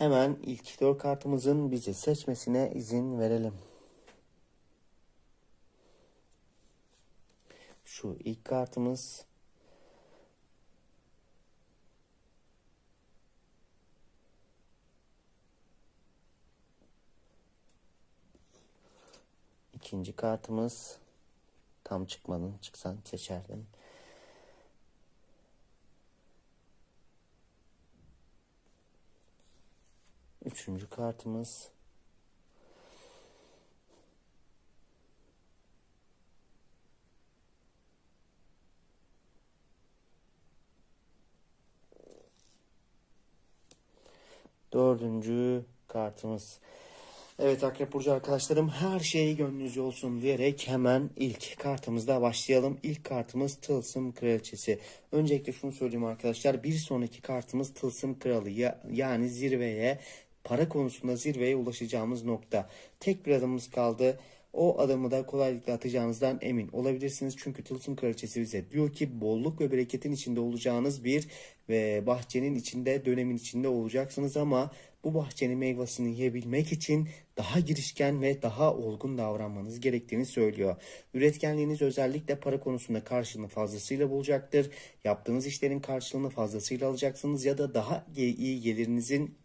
Hemen ilk dört kartımızın bizi seçmesine izin verelim. Şu ilk kartımız ikinci kartımız tam çıkmadın çıksan seçerdim. Üçüncü kartımız. Dördüncü kartımız. Evet Akrep Burcu arkadaşlarım her şey gönlünüzce olsun diyerek hemen ilk kartımızda başlayalım. İlk kartımız Tılsım Kraliçesi. Öncelikle şunu söyleyeyim arkadaşlar. Bir sonraki kartımız Tılsım Kralı ya, yani zirveye para konusunda zirveye ulaşacağımız nokta. Tek bir adımımız kaldı. O adımı da kolaylıkla atacağınızdan emin olabilirsiniz. Çünkü Tılsım Kraliçesi bize diyor ki bolluk ve bereketin içinde olacağınız bir ve bahçenin içinde dönemin içinde olacaksınız ama bu bahçenin meyvasını yiyebilmek için daha girişken ve daha olgun davranmanız gerektiğini söylüyor. Üretkenliğiniz özellikle para konusunda karşılığını fazlasıyla bulacaktır. Yaptığınız işlerin karşılığını fazlasıyla alacaksınız ya da daha iyi gelirinizin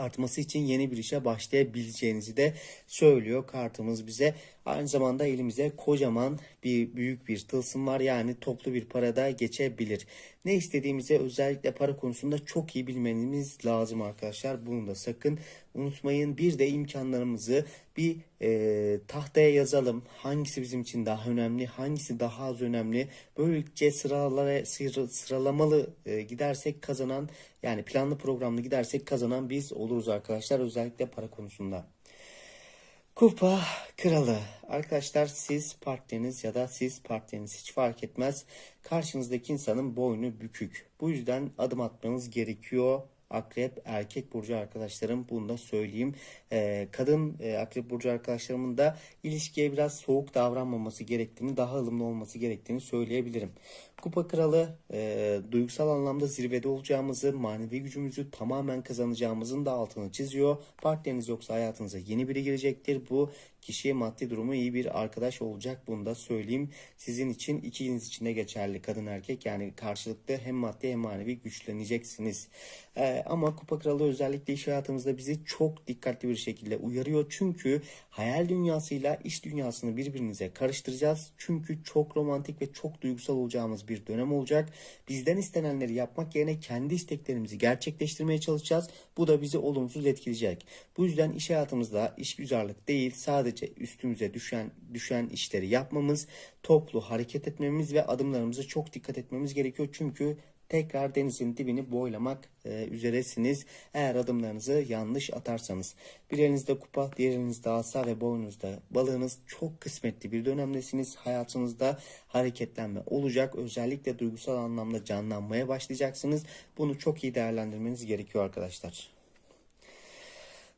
artması için yeni bir işe başlayabileceğinizi de söylüyor kartımız bize. Aynı zamanda elimize kocaman bir büyük bir tılsım var yani toplu bir parada geçebilir. Ne istediğimizi özellikle para konusunda çok iyi bilmeniz lazım arkadaşlar. Bunu da sakın unutmayın. Bir de imkanlarımızı bir e, tahtaya yazalım. Hangisi bizim için daha önemli, hangisi daha az önemli. Böylelikle sıralara sıra, sıralamalı e, gidersek kazanan yani planlı programlı gidersek kazanan biz oluruz arkadaşlar özellikle para konusunda. Kupa kralı. Arkadaşlar siz partneriniz ya da siz partneriniz hiç fark etmez. Karşınızdaki insanın boynu bükük. Bu yüzden adım atmanız gerekiyor. Akrep erkek burcu arkadaşlarım bunu da söyleyeyim. Ee, kadın e, akrep burcu arkadaşlarımın da ilişkiye biraz soğuk davranmaması gerektiğini, daha ılımlı olması gerektiğini söyleyebilirim. Kupa kralı e, duygusal anlamda zirvede olacağımızı, manevi gücümüzü tamamen kazanacağımızın da altını çiziyor. Partneriniz yoksa hayatınıza yeni biri girecektir. Bu kişiye maddi durumu iyi bir arkadaş olacak. Bunu da söyleyeyim. Sizin için ikiniz için de geçerli kadın erkek. Yani karşılıklı hem maddi hem manevi güçleneceksiniz. Ee, ama Kupa Kralı özellikle iş hayatımızda bizi çok dikkatli bir şekilde uyarıyor. Çünkü hayal dünyasıyla iş dünyasını birbirinize karıştıracağız. Çünkü çok romantik ve çok duygusal olacağımız bir dönem olacak. Bizden istenenleri yapmak yerine kendi isteklerimizi gerçekleştirmeye çalışacağız. Bu da bizi olumsuz etkileyecek. Bu yüzden iş hayatımızda işgüzarlık değil sadece üstümüze düşen düşen işleri yapmamız, toplu hareket etmemiz ve adımlarımıza çok dikkat etmemiz gerekiyor. Çünkü tekrar denizin dibini boylamak e, üzeresiniz. Eğer adımlarınızı yanlış atarsanız. Bir elinizde kupa, diğer elinizde asa ve boynunuzda balığınız çok kısmetli bir dönemdesiniz. Hayatınızda hareketlenme olacak. Özellikle duygusal anlamda canlanmaya başlayacaksınız. Bunu çok iyi değerlendirmeniz gerekiyor arkadaşlar.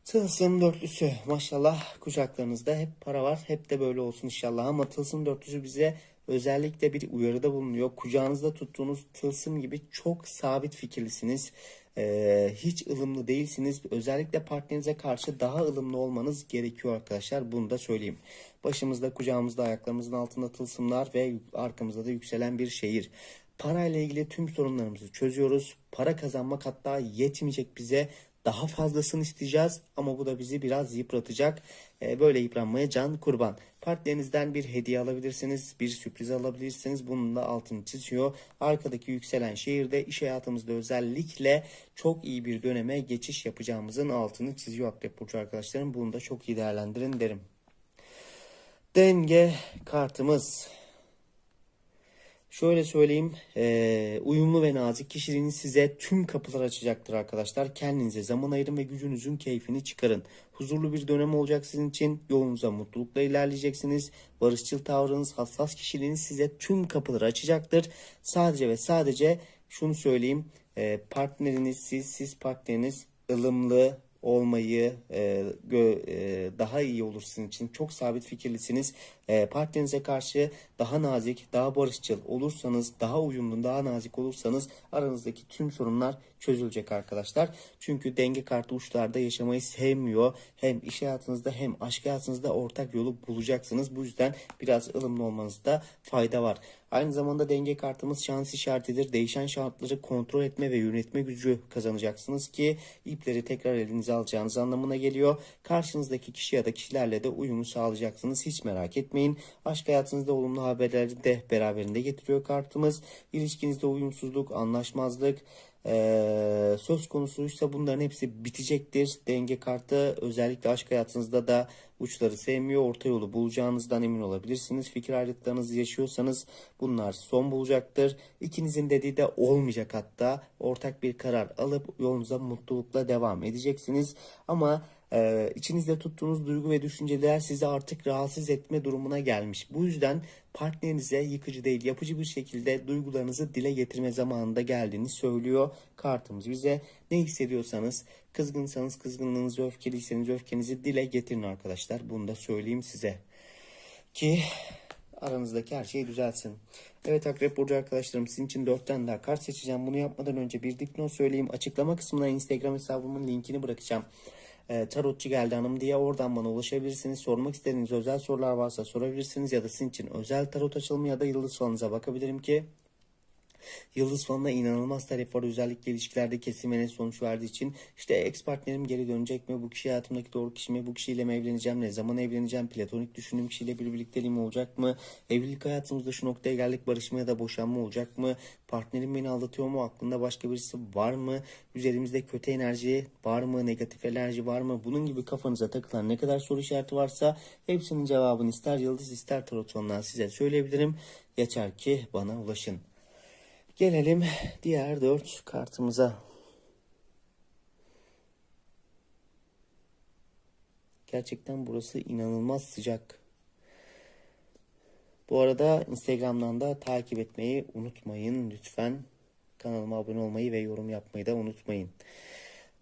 Tılsım dörtlüsü maşallah kucaklarınızda hep para var hep de böyle olsun inşallah ama tılsım dörtlüsü bize özellikle bir uyarıda bulunuyor. Kucağınızda tuttuğunuz tılsım gibi çok sabit fikirlisiniz. Ee, hiç ılımlı değilsiniz. Özellikle partnerinize karşı daha ılımlı olmanız gerekiyor arkadaşlar. Bunu da söyleyeyim. Başımızda, kucağımızda, ayaklarımızın altında tılsımlar ve arkamızda da yükselen bir şehir. Parayla ilgili tüm sorunlarımızı çözüyoruz. Para kazanmak hatta yetmeyecek bize daha fazlasını isteyeceğiz ama bu da bizi biraz yıpratacak. Ee, böyle yıpranmaya can kurban. Partnerinizden bir hediye alabilirsiniz, bir sürpriz alabilirsiniz. Bunun da altını çiziyor. Arkadaki yükselen şehirde iş hayatımızda özellikle çok iyi bir döneme geçiş yapacağımızın altını çiziyor Akrep Burcu arkadaşlarım. Bunu da çok iyi değerlendirin derim. Denge kartımız. Şöyle söyleyeyim, eee, uyumlu ve nazik kişiliğiniz size tüm kapılar açacaktır arkadaşlar. Kendinize zaman ayırın ve gücünüzün keyfini çıkarın. Huzurlu bir dönem olacak sizin için. Yolunuza mutlulukla ilerleyeceksiniz. Barışçıl tavrınız, hassas kişiliğiniz size tüm kapıları açacaktır. Sadece ve sadece şunu söyleyeyim, eee, partneriniz, siz, siz partneriniz ılımlı, olmayı e, gö- e, daha iyi olur sizin için. Çok sabit fikirlisiniz. E, partnerinize karşı daha nazik, daha barışçıl olursanız, daha uyumlu, daha nazik olursanız aranızdaki tüm sorunlar çözülecek arkadaşlar. Çünkü denge kartı uçlarda yaşamayı sevmiyor. Hem iş hayatınızda hem aşk hayatınızda ortak yolu bulacaksınız. Bu yüzden biraz ılımlı olmanızda fayda var. Aynı zamanda denge kartımız şans işaretidir. Değişen şartları kontrol etme ve yönetme gücü kazanacaksınız ki ipleri tekrar elinize alacağınız anlamına geliyor. Karşınızdaki kişi ya da kişilerle de uyumu sağlayacaksınız. Hiç merak etmeyin. Aşk hayatınızda olumlu haberleri de beraberinde getiriyor kartımız. İlişkinizde uyumsuzluk, anlaşmazlık, ee, söz konusuysa bunların hepsi bitecektir. Denge kartı özellikle aşk hayatınızda da uçları sevmiyor. Orta yolu bulacağınızdan emin olabilirsiniz. Fikir ayrılıklarınızı yaşıyorsanız bunlar son bulacaktır. İkinizin dediği de olmayacak hatta. Ortak bir karar alıp yolunuza mutlulukla devam edeceksiniz. Ama ee, içinizde tuttuğunuz duygu ve düşünceler sizi artık rahatsız etme durumuna gelmiş. Bu yüzden partnerinize yıkıcı değil yapıcı bir şekilde duygularınızı dile getirme zamanında geldiğini söylüyor kartımız bize. Ne hissediyorsanız kızgınsanız kızgınlığınızı öfkeliyseniz öfkenizi dile getirin arkadaşlar. Bunu da söyleyeyim size. Ki aranızdaki her şey düzelsin. Evet Akrep Burcu arkadaşlarım sizin için 4 tane daha kart seçeceğim. Bunu yapmadan önce bir dipnot söyleyeyim. Açıklama kısmına Instagram hesabımın linkini bırakacağım e, tarotçu geldi hanım diye oradan bana ulaşabilirsiniz. Sormak istediğiniz özel sorular varsa sorabilirsiniz ya da sizin için özel tarot açılımı ya da yıldız falanıza bakabilirim ki Yıldız falına inanılmaz talep var. Özellikle ilişkilerde kesilmene sonuç verdiği için. işte ex partnerim geri dönecek mi? Bu kişi hayatımdaki doğru kişi mi? Bu kişiyle mi evleneceğim? Ne zaman evleneceğim? Platonik düşündüğüm kişiyle bir birlikteliğim olacak mı? Evlilik hayatımızda şu noktaya geldik. Barışma ya da boşanma olacak mı? Partnerim beni aldatıyor mu? Aklında başka birisi var mı? Üzerimizde kötü enerji var mı? Negatif enerji var mı? Bunun gibi kafanıza takılan ne kadar soru işareti varsa hepsinin cevabını ister yıldız ister tarot size söyleyebilirim. Yeter ki bana ulaşın. Gelelim diğer dört kartımıza. Gerçekten burası inanılmaz sıcak. Bu arada Instagram'dan da takip etmeyi unutmayın lütfen. Kanalıma abone olmayı ve yorum yapmayı da unutmayın.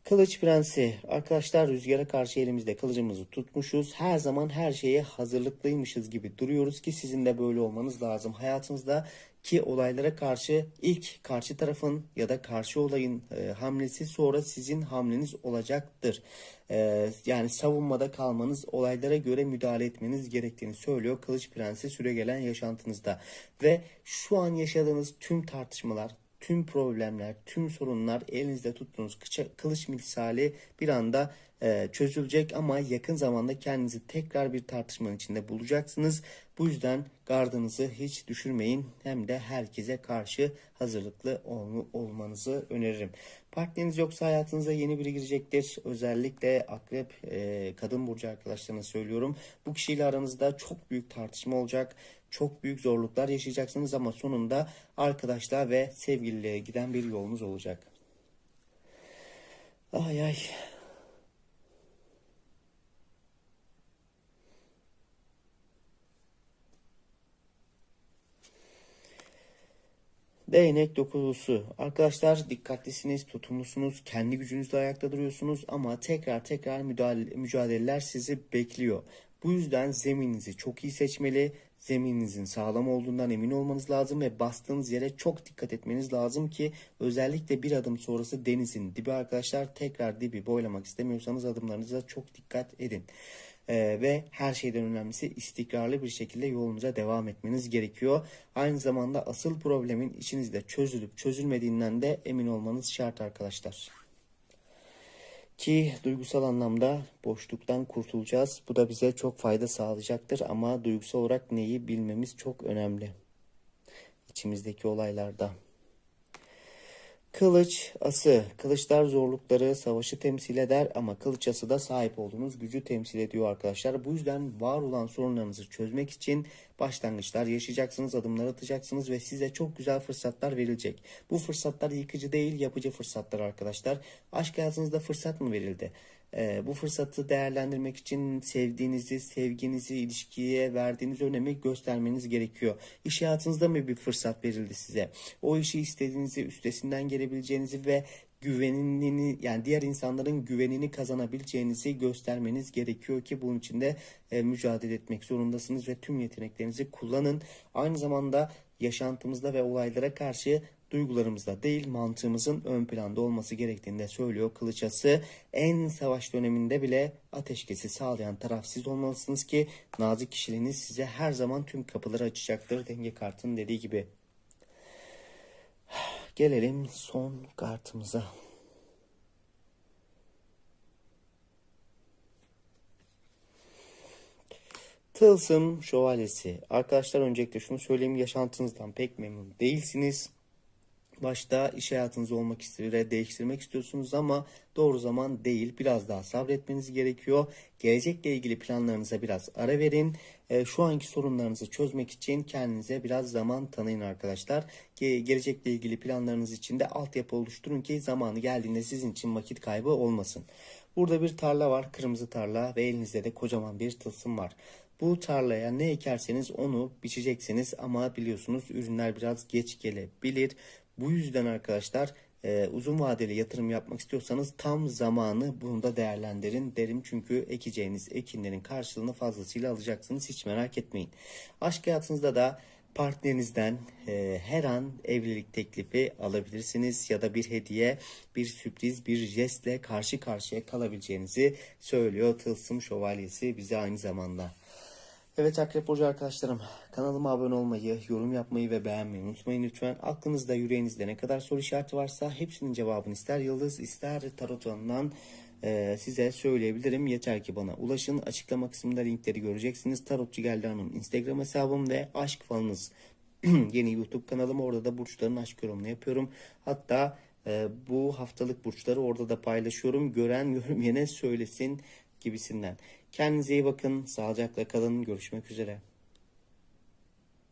Kılıç Prensi. Arkadaşlar rüzgara karşı elimizde kılıcımızı tutmuşuz. Her zaman her şeye hazırlıklıymışız gibi duruyoruz ki sizin de böyle olmanız lazım. Hayatınızda ki olaylara karşı ilk karşı tarafın ya da karşı olayın e, hamlesi sonra sizin hamleniz olacaktır. E, yani savunmada kalmanız, olaylara göre müdahale etmeniz gerektiğini söylüyor Kılıç Prensi süre gelen yaşantınızda. Ve şu an yaşadığınız tüm tartışmalar, tüm problemler, tüm sorunlar elinizde tuttuğunuz kılıç misali bir anda e, çözülecek ama yakın zamanda kendinizi tekrar bir tartışmanın içinde bulacaksınız. Bu yüzden gardınızı hiç düşürmeyin hem de herkese karşı hazırlıklı ol, olmanızı öneririm. Partneriniz yoksa hayatınıza yeni biri girecektir. Özellikle akrep e, kadın burcu arkadaşlarına söylüyorum. Bu kişiyle aranızda çok büyük tartışma olacak. Çok büyük zorluklar yaşayacaksınız ama sonunda arkadaşlar ve sevgililiğe giden bir yolunuz olacak. Ay ay. Değnek dokuzusu. Arkadaşlar dikkatlisiniz, tutumlusunuz, kendi gücünüzle ayakta duruyorsunuz ama tekrar tekrar müdahale, mücadeleler sizi bekliyor. Bu yüzden zemininizi çok iyi seçmeli, zemininizin sağlam olduğundan emin olmanız lazım ve bastığınız yere çok dikkat etmeniz lazım ki özellikle bir adım sonrası denizin dibi arkadaşlar tekrar dibi boylamak istemiyorsanız adımlarınıza çok dikkat edin. Ee, ve her şeyden önemlisi istikrarlı bir şekilde yolunuza devam etmeniz gerekiyor. Aynı zamanda asıl problemin içinizde çözülüp çözülmediğinden de emin olmanız şart arkadaşlar. Ki duygusal anlamda boşluktan kurtulacağız. Bu da bize çok fayda sağlayacaktır ama duygusal olarak neyi bilmemiz çok önemli. İçimizdeki olaylarda. Kılıç ası. Kılıçlar zorlukları, savaşı temsil eder ama kılıç ası da sahip olduğunuz gücü temsil ediyor arkadaşlar. Bu yüzden var olan sorunlarınızı çözmek için başlangıçlar yaşayacaksınız, adımlar atacaksınız ve size çok güzel fırsatlar verilecek. Bu fırsatlar yıkıcı değil, yapıcı fırsatlar arkadaşlar. Aşk hayatınızda fırsat mı verildi? Ee, bu fırsatı değerlendirmek için sevdiğinizi, sevginizi, ilişkiye verdiğiniz önemi göstermeniz gerekiyor. İş hayatınızda mı bir fırsat verildi size? O işi istediğinizi, üstesinden gelebileceğinizi ve güvenini yani diğer insanların güvenini kazanabileceğinizi göstermeniz gerekiyor ki bunun için de e, mücadele etmek zorundasınız ve tüm yeteneklerinizi kullanın. Aynı zamanda yaşantımızda ve olaylara karşı duygularımızda değil mantığımızın ön planda olması gerektiğini de söylüyor Kılıçası. En savaş döneminde bile ateşkesi sağlayan taraf siz olmalısınız ki nazik kişiliğiniz size her zaman tüm kapıları açacaktır. Denge kartının dediği gibi. Gelelim son kartımıza. Tılsım şövalyesi. Arkadaşlar öncelikle şunu söyleyeyim. Yaşantınızdan pek memnun değilsiniz. Başta iş hayatınız olmak ve değiştirmek istiyorsunuz ama doğru zaman değil. Biraz daha sabretmeniz gerekiyor. Gelecekle ilgili planlarınıza biraz ara verin. Ee, şu anki sorunlarınızı çözmek için kendinize biraz zaman tanıyın arkadaşlar. Ge- gelecekle ilgili planlarınız için de altyapı oluşturun ki zamanı geldiğinde sizin için vakit kaybı olmasın. Burada bir tarla var, kırmızı tarla ve elinizde de kocaman bir tılsım var. Bu tarlaya ne ekerseniz onu biçeceksiniz ama biliyorsunuz ürünler biraz geç gelebilir. Bu yüzden arkadaşlar e, uzun vadeli yatırım yapmak istiyorsanız tam zamanı bunu da değerlendirin derim. Çünkü ekeceğiniz ekinlerin karşılığını fazlasıyla alacaksınız hiç merak etmeyin. Aşk hayatınızda da partnerinizden e, her an evlilik teklifi alabilirsiniz ya da bir hediye, bir sürpriz, bir jestle karşı karşıya kalabileceğinizi söylüyor Tılsım Şövalyesi bize aynı zamanda. Evet Akrep Burcu arkadaşlarım kanalıma abone olmayı, yorum yapmayı ve beğenmeyi unutmayın lütfen. Aklınızda yüreğinizde ne kadar soru işareti varsa hepsinin cevabını ister yıldız ister tarot alanından e, size söyleyebilirim. Yeter ki bana ulaşın. Açıklama kısmında linkleri göreceksiniz. Tarotçu Geldi Hanım Instagram hesabım ve aşk falınız yeni YouTube kanalım. Orada da burçların aşk yorumunu yapıyorum. Hatta e, bu haftalık burçları orada da paylaşıyorum. Gören görmeyene söylesin gibisinden. Kendinize iyi bakın. Sağlıcakla kalın. Görüşmek üzere.